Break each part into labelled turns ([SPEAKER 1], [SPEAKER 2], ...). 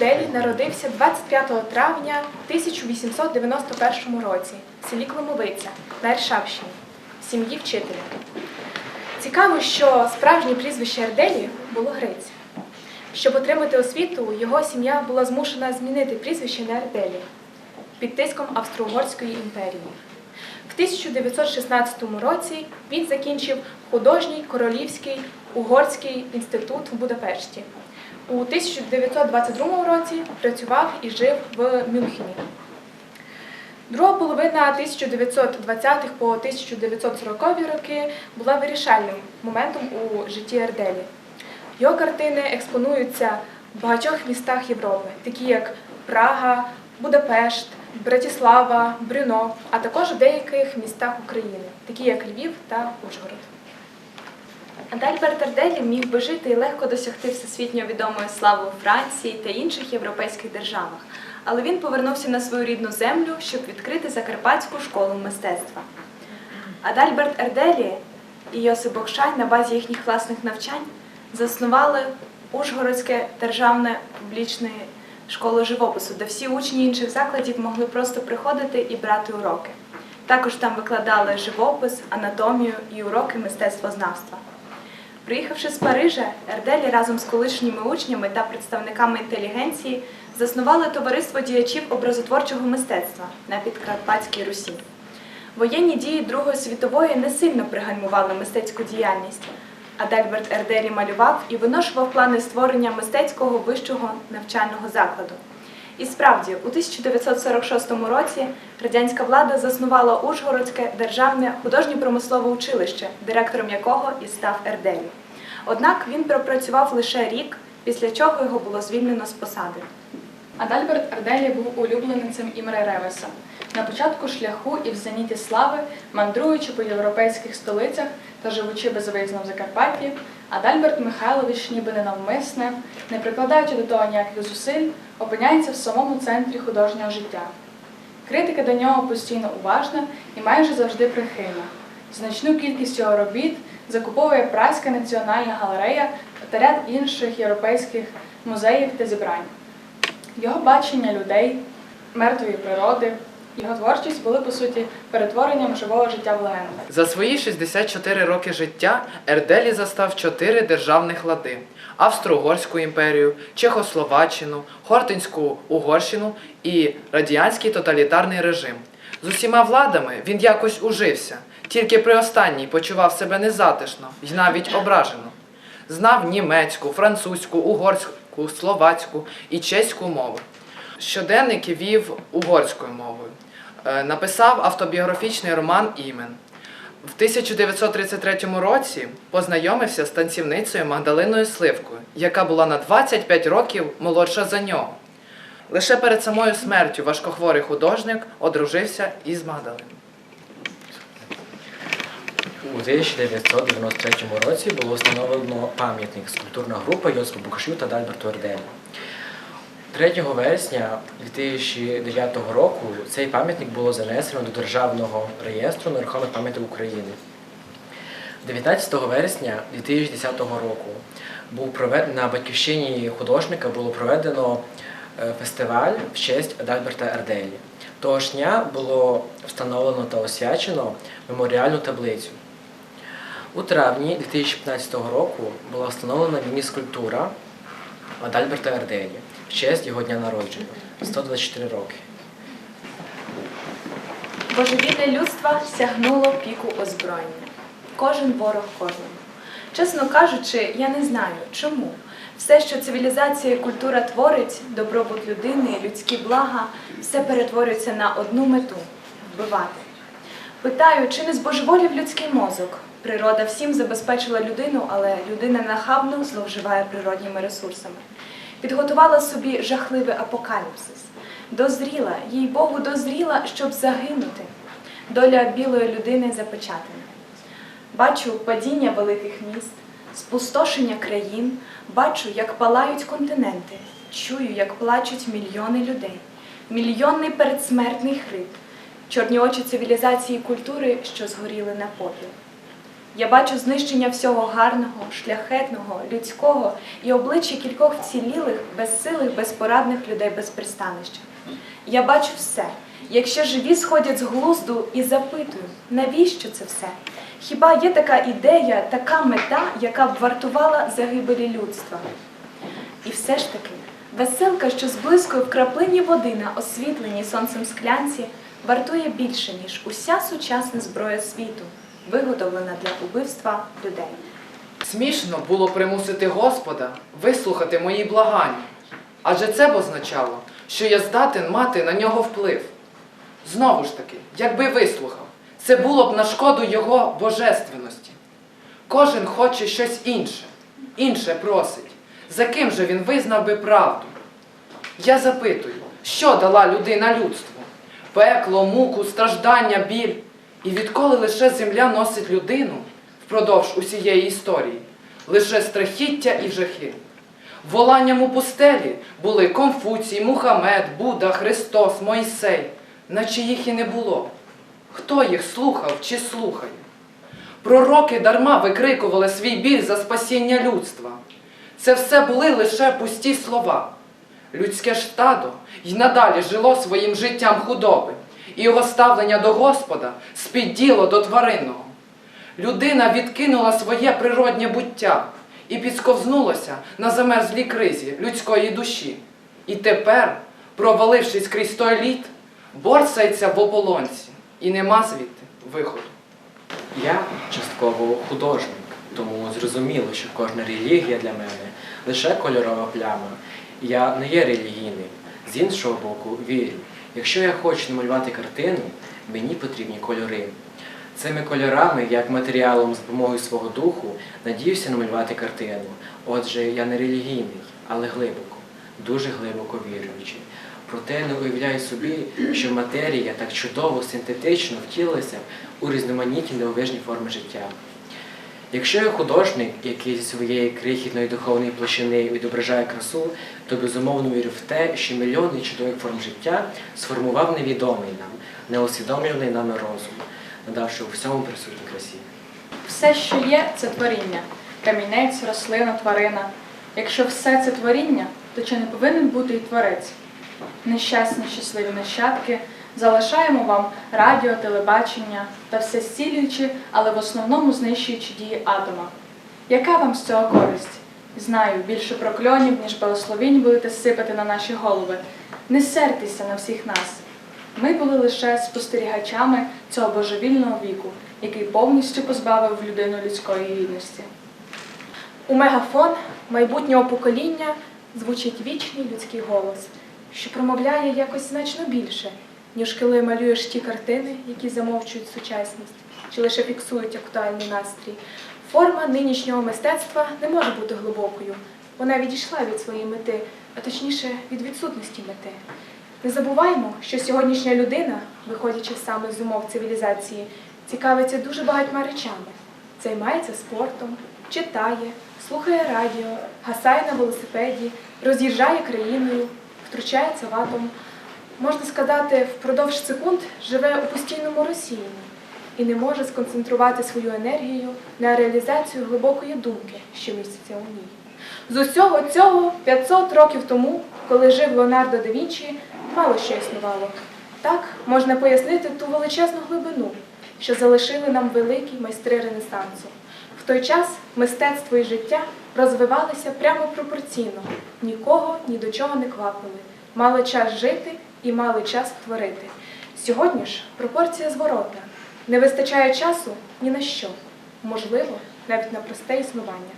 [SPEAKER 1] Ерделі народився 25 травня 1891 році в селі Климовиця на Іршавщині, в сім'ї вчителя. Цікаво, що справжнє прізвище Ерделі було Гриць. Щоб отримати освіту, його сім'я була змушена змінити прізвище на Ерделі під тиском Австро-Угорської імперії. В 1916 році він закінчив художній королівський угорський інститут в Будапешті. У 1922 році працював і жив в Мюнхені. Друга половина 1920-х по 1940 роки була вирішальним моментом у житті Ерделі. Його картини експонуються в багатьох містах Європи, такі як Прага, Будапешт, Братіслава, Брюно, а також в деяких містах України, такі як Львів та Ужгород.
[SPEAKER 2] Адальберт Арделі міг би жити і легко досягти всесвітньо відомої слави у Франції та інших європейських державах, але він повернувся на свою рідну землю, щоб відкрити Закарпатську школу мистецтва. Адальберт Ерделі і Йосип Бокшай на базі їхніх власних навчань заснували Ужгородське державне публічне школу живопису, де всі учні інших закладів могли просто приходити і брати уроки. Також там викладали живопис, анатомію і уроки мистецтвознавства. Приїхавши з Парижа, Ерделі разом з колишніми учнями та представниками інтелігенції заснували товариство діячів образотворчого мистецтва на Підкарпатській Русі. Воєнні дії Другої світової не сильно пригальмували мистецьку діяльність. Адальберт Ерделі малював і виношував плани створення мистецького вищого навчального закладу. І справді, у 1946 році радянська влада заснувала Ужгородське державне художньо-промислове училище, директором якого і став Ерделі. Однак він пропрацював лише рік, після чого його було звільнено з посади.
[SPEAKER 3] Адальберт Арделі був улюбленицем Імре Ревеса. На початку шляху і в зеніті слави, мандруючи по європейських столицях та живучи безвиязно в Закарпатті, Адальберт Михайлович, ніби ненавмисне, не прикладаючи до того ніяких зусиль, опиняється в самому центрі художнього життя. Критика до нього постійно уважна і майже завжди прихильна. Значну кількість його робіт закуповує Празька національна галерея та ряд інших європейських музеїв та зібрань. Його бачення людей, мертвої природи, його творчість були по суті перетворенням живого життя в легенду.
[SPEAKER 4] За свої 64 роки життя Ерделі застав чотири державних лади: Австро-Угорську імперію, Чехословаччину, Хортинську Угорщину і радянський тоталітарний режим. З усіма владами він якось ужився, тільки при останній почував себе незатишно і навіть ображено. Знав німецьку, французьку, угорську, словацьку і чеську мови. Щоденники вів угорською мовою. Е, Написав автобіографічний роман Імен. В 1933 році познайомився з танцівницею Магдалиною Сливкою, яка була на 25 років молодша за нього. Лише перед самою смертю важкохворий художник одружився із Магдалиною.
[SPEAKER 5] У 1993 році було встановлено пам'ятник скульптурна група Йосипу Букашу та Дальберту Ерделі. 3 вересня 2009 року цей пам'ятник було занесено до Державного реєстру нерухомих пам'яток України. 19 вересня 2010 року був проведено на батьківщині художника було проведено е, фестиваль в честь Адальберта Ерделі. Того ж дня було встановлено та освячено меморіальну таблицю. У травні 2015 року була встановлена міні-скульптура Адальберта Ерделі в честь його дня народження 124 роки.
[SPEAKER 2] Божевілля людства сягнуло піку озброєння. Кожен ворог кожному. Чесно кажучи, я не знаю, чому. Все, що цивілізація і культура творить, добробут людини, людські блага, все перетворюється на одну мету вбивати. Питаю, чи не збожеволів людський мозок? Природа всім забезпечила людину, але людина нахабно зловживає природніми ресурсами. Підготувала собі жахливий апокаліпсис. Дозріла, їй Богу, дозріла, щоб загинути. Доля білої людини запечатана. Бачу падіння великих міст, спустошення країн, бачу, як палають континенти, чую, як плачуть мільйони людей, мільйонний передсмертний хрип, чорні очі цивілізації і культури, що згоріли на попіл. Я бачу знищення всього гарного, шляхетного, людського і обличчя кількох вцілілих, безсилих, безпорадних людей без пристанища. Я бачу все. Якщо живі сходять з глузду і запитую, навіщо це все? Хіба є така ідея, така мета, яка б вартувала загибелі людства? І все ж таки, веселка, що зблискує в краплині води на освітленій сонцем склянці, вартує більше, ніж уся сучасна зброя світу, виготовлена для убивства людей.
[SPEAKER 4] Смішно було примусити Господа вислухати мої благання, адже це б означало, що я здатен мати на нього вплив. Знову ж таки, якби вислухав, це було б на шкоду його божественності. Кожен хоче щось інше, інше просить. За ким же він визнав би правду? Я запитую, що дала людина людству? Пекло, муку, страждання, біль. І відколи лише земля носить людину впродовж усієї історії, лише страхіття і жахи. Воланням у пустелі були Конфуцій, Мухамед, Будда, Христос, Мойсей, наче їх і не було. Хто їх слухав чи слухає? Пророки дарма викрикували свій біль за спасіння людства. Це все були лише пусті слова. Людське ж стадо й надалі жило своїм життям худоби, і його ставлення до Господа спідділо до тваринного. Людина відкинула своє природнє буття і підсковзнулася на замерзлій кризі людської душі. І тепер, провалившись крізь той лід, борсається в ополонці, і нема звідти виходу.
[SPEAKER 5] Я частково художник, тому зрозуміло, що кожна релігія для мене лише кольорова пляма. Я не є релігійним. З іншого боку, вірю. Якщо я хочу намалювати картину, мені потрібні кольори. Цими кольорами, як матеріалом з допомогою свого духу, надіюся намалювати картину. Отже, я не релігійний, але глибоко, дуже глибоко віруючий. Проте не уявляю собі, що матерія так чудово синтетично втілилася у різноманітні дивовижні форми життя. Якщо я художник, який зі своєї крихітної духовної площини відображає красу, то безумовно вірю в те, що мільйони чудових форм життя сформував невідомий нам, неусвідомлений нами розум, надавши у всьому присутній красі.
[SPEAKER 3] Все, що є, це творіння. Камінець, рослина, тварина. Якщо все це творіння, то чи не повинен бути і творець? Нещасні, щасливі нащадки, залишаємо вам радіо, телебачення та все зцілюючи, але в основному знищуючи дії атома. Яка вам з цього користь? Знаю, більше прокльонів, ніж благословінь будете сипати на наші голови. Не сертеся на всіх нас. Ми були лише спостерігачами цього божевільного віку, який повністю позбавив людину людської гідності.
[SPEAKER 1] У мегафон майбутнього покоління звучить вічний людський голос, що промовляє якось значно більше, ніж коли малюєш ті картини, які замовчують сучасність, чи лише фіксують актуальний настрій. Форма нинішнього мистецтва не може бути глибокою. Вона відійшла від своєї мети, а точніше від відсутності мети. Не забуваймо, що сьогоднішня людина, виходячи саме з умов цивілізації, цікавиться дуже багатьма речами займається спортом, читає, слухає радіо, гасає на велосипеді, роз'їжджає країною, втручається в атом. Можна сказати, впродовж секунд живе у постійному розсіянні і не може сконцентрувати свою енергію на реалізацію глибокої думки, що міститься у ній. З усього цього 500 років тому, коли жив Леонардо да Вінчі, мало що існувало. Так можна пояснити ту величезну глибину, що залишили нам великі майстри Ренесансу. В той час мистецтво і життя розвивалися прямо пропорційно, нікого ні до чого не квапили, мали час жити і мали час творити. Сьогодні ж пропорція зворотна. Не вистачає часу ні на що, можливо, навіть на просте існування.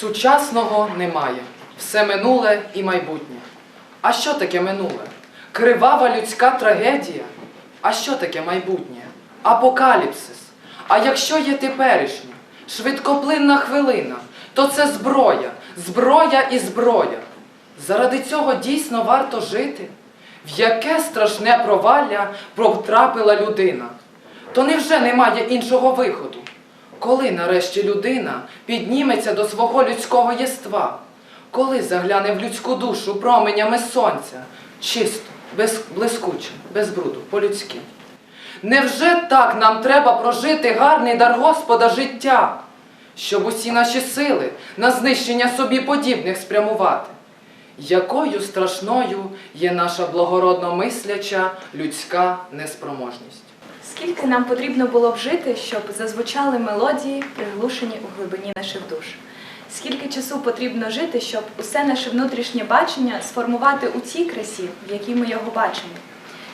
[SPEAKER 4] Сучасного немає. Все минуле і майбутнє. А що таке минуле? Кривава людська трагедія. А що таке майбутнє? Апокаліпсис. А якщо є теперішнє, швидкоплинна хвилина, то це зброя, зброя і зброя. Заради цього дійсно варто жити. В яке страшне провалля потрапила людина? То невже немає іншого виходу? Коли нарешті людина підніметься до свого людського єства? Коли загляне в людську душу променями сонця, чисто, без блискуче, без бруду, по-людськи? Невже так нам треба прожити гарний дар Господа життя, щоб усі наші сили на знищення собі подібних спрямувати? Якою страшною є наша благородно мисляча людська неспроможність?
[SPEAKER 2] Скільки нам потрібно було б жити, щоб зазвучали мелодії, приглушені у глибині наших душ? Скільки часу потрібно жити, щоб усе наше внутрішнє бачення сформувати у цій красі, в якій ми його бачимо?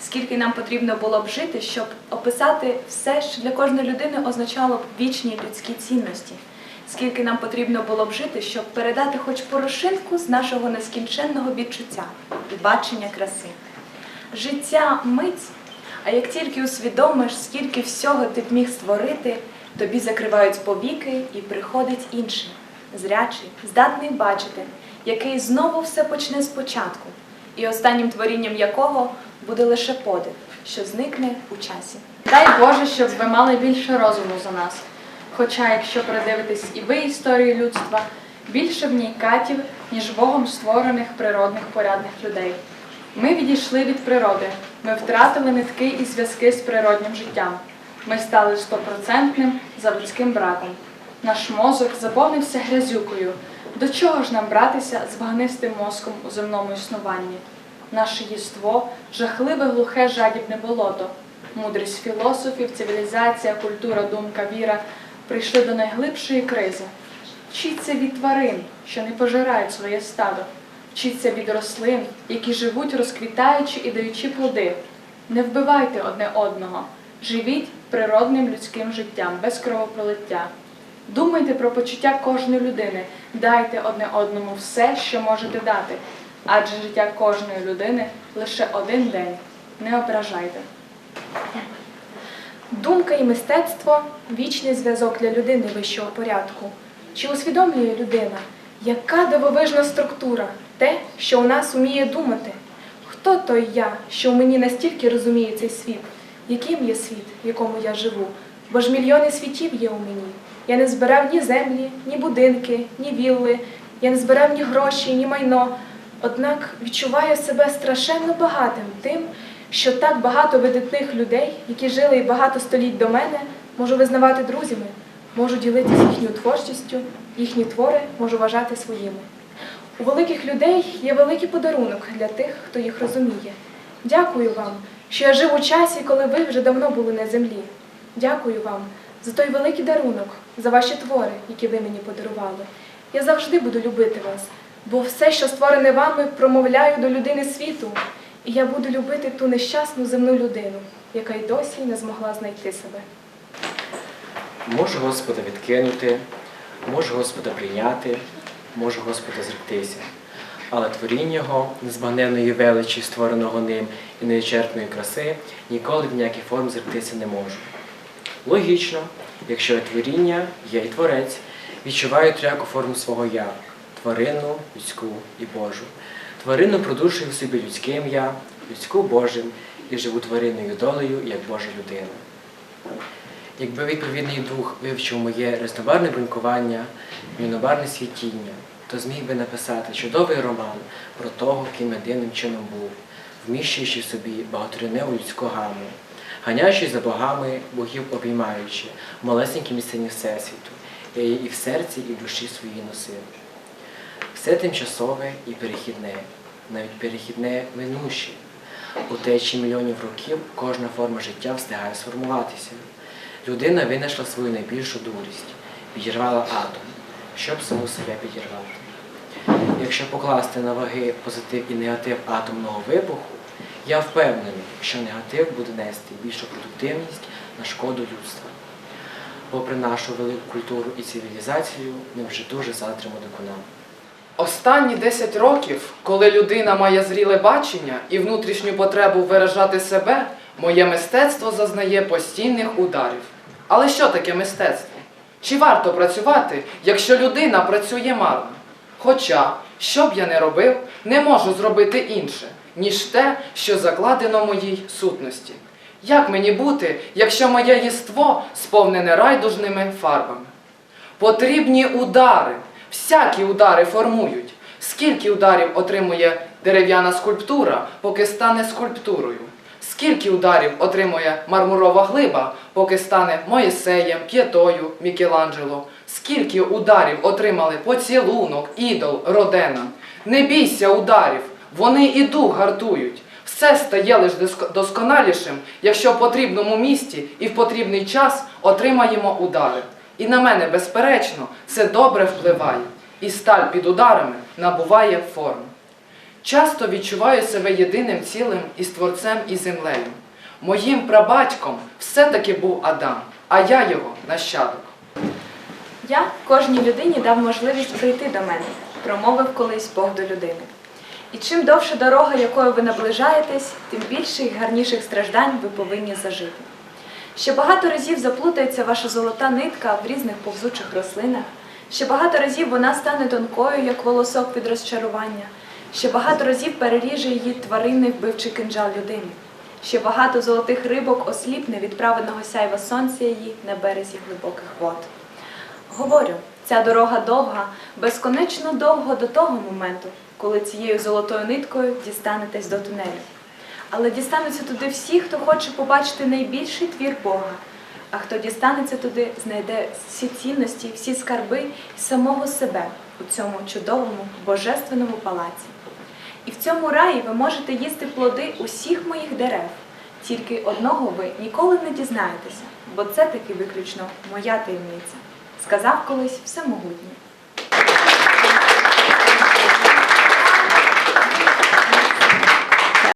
[SPEAKER 2] Скільки нам потрібно було б жити, щоб описати все, що для кожної людини означало б вічні людські цінності? Скільки нам потрібно було б жити, щоб передати хоч порошинку з нашого нескінченного відчуття і бачення краси? Життя мить, а як тільки усвідомиш, скільки всього ти б міг створити, тобі закривають повіки і приходить інший, зрячий, здатний бачити, який знову все почне спочатку, і останнім творінням якого буде лише подив, що зникне у часі.
[SPEAKER 3] Дай Боже, щоб ви мали більше розуму за нас. Хоча, якщо придивитись і ви історію людства, більше в ній катів, ніж Богом створених природних порядних людей. Ми відійшли від природи, ми втратили нитки і зв'язки з природнім життям. Ми стали стопроцентним заводським браком. Наш мозок заповнився грязюкою. До чого ж нам братися з багнистим мозком у земному існуванні? Наше єство жахливе глухе жадібне болото. Мудрість філософів, цивілізація, культура, думка, віра прийшли до найглибшої кризи. Вчіться від тварин, що не пожирають своє стадо. Вчіться від рослин, які живуть, розквітаючи і даючи плоди. Не вбивайте одне одного. Живіть природним людським життям, без кровопролиття. Думайте про почуття кожної людини, дайте одне одному все, що можете дати. Адже життя кожної людини лише один день. Не ображайте.
[SPEAKER 1] Думка і мистецтво вічний зв'язок для людини вищого порядку. Чи усвідомлює людина, яка дивовижна структура, те, що у нас уміє думати? Хто той я, що в мені настільки розуміє цей світ? Яким є світ, в якому я живу? Бо ж мільйони світів є у мені. Я не збирав ні землі, ні будинки, ні вілли, я не збирав ні гроші, ні майно. Однак відчуваю себе страшенно багатим тим, що так багато видатних людей, які жили і багато століть до мене, можу визнавати друзями, можу ділитися їхньою творчістю, їхні твори можу вважати своїми. У великих людей є великий подарунок для тих, хто їх розуміє. Дякую вам, що я жив у часі, коли ви вже давно були на землі. Дякую вам за той великий дарунок, за ваші твори, які ви мені подарували. Я завжди буду любити вас, бо все, що створене вами, промовляю до людини світу, і я буду любити ту нещасну земну людину, яка й досі не змогла знайти себе.
[SPEAKER 5] Можу Господа відкинути, можу Господа прийняти, можу Господа зректися. Але творіння Його, незбагненної величі, створеного ним і невичерпної краси, ніколи в ніякій формі зректися не можу. Логічно, якщо я творіння, я і творець, відчуваю трияку форму свого я тварину, людську і Божу. Тварину продушую в собі людським я, людську Божим і живу тваринною долею, як Божа людина. Якби відповідний дух вивчив моє різнобарне брунькування, мінобарне світіння, то зміг би написати чудовий роман про того, ким я дивним чином був, вміщуючи в собі багаторіневу людську гаму, ганяючи за богами, богів обіймаючи, в малесенькій Всесвіту, я її і в серці, і в душі своїй носив. Все тимчасове і перехідне, навіть перехідне минуще. У течі мільйонів років кожна форма життя встигає сформуватися. Людина винайшла свою найбільшу дурість, підірвала атом, щоб саму себе підірвати. Якщо покласти на ваги позитив і негатив атомного вибуху, я впевнений, що негатив буде нести більшу продуктивність на шкоду людства. Попри нашу велику культуру і цивілізацію, ми вже дуже затримо до.
[SPEAKER 4] Останні 10 років, коли людина має зріле бачення і внутрішню потребу виражати себе, моє мистецтво зазнає постійних ударів. Але що таке мистецтво? Чи варто працювати, якщо людина працює марно? Хоча, що б я не робив, не можу зробити інше, ніж те, що закладено моїй сутності. Як мені бути, якщо моє єство сповнене райдужними фарбами? Потрібні удари. Всякі удари формують. Скільки ударів отримує дерев'яна скульптура, поки стане скульптурою? Скільки ударів отримує мармурова глиба, поки стане Моїсеєм, П'єтою, Мікеланджело? Скільки ударів отримали поцілунок, ідол, родена? Не бійся ударів, вони і дух гартують. Все стає лиш доск- досконалішим, якщо в потрібному місці і в потрібний час отримаємо удари. І на мене, безперечно, це добре впливає, і сталь під ударами набуває форму. Часто відчуваю себе єдиним цілим із Творцем і землею. Моїм прабатьком все-таки був Адам, а я його нащадок.
[SPEAKER 2] Я кожній людині дав можливість прийти до мене, промовив колись Бог до людини. І чим довша дорога, якою ви наближаєтесь, тим більше і гарніших страждань ви повинні зажити. Ще багато разів заплутається ваша золота нитка в різних повзучих рослинах, ще багато разів вона стане тонкою, як волосок від розчарування, ще багато разів переріже її тваринний вбивчий кинджал людини. Ще багато золотих рибок осліпне від праведного сяйва сонця її на березі глибоких вод. Говорю, ця дорога довга, безконечно довго до того моменту, коли цією золотою ниткою дістанетесь до тунелю. Але дістануться туди всі, хто хоче побачити найбільший твір Бога. А хто дістанеться туди, знайде всі цінності, всі скарби і самого себе у цьому чудовому божественному палаці. І в цьому раї ви можете їсти плоди усіх моїх дерев. Тільки одного ви ніколи не дізнаєтеся, бо це таки виключно моя таємниця, сказав колись всемогутній.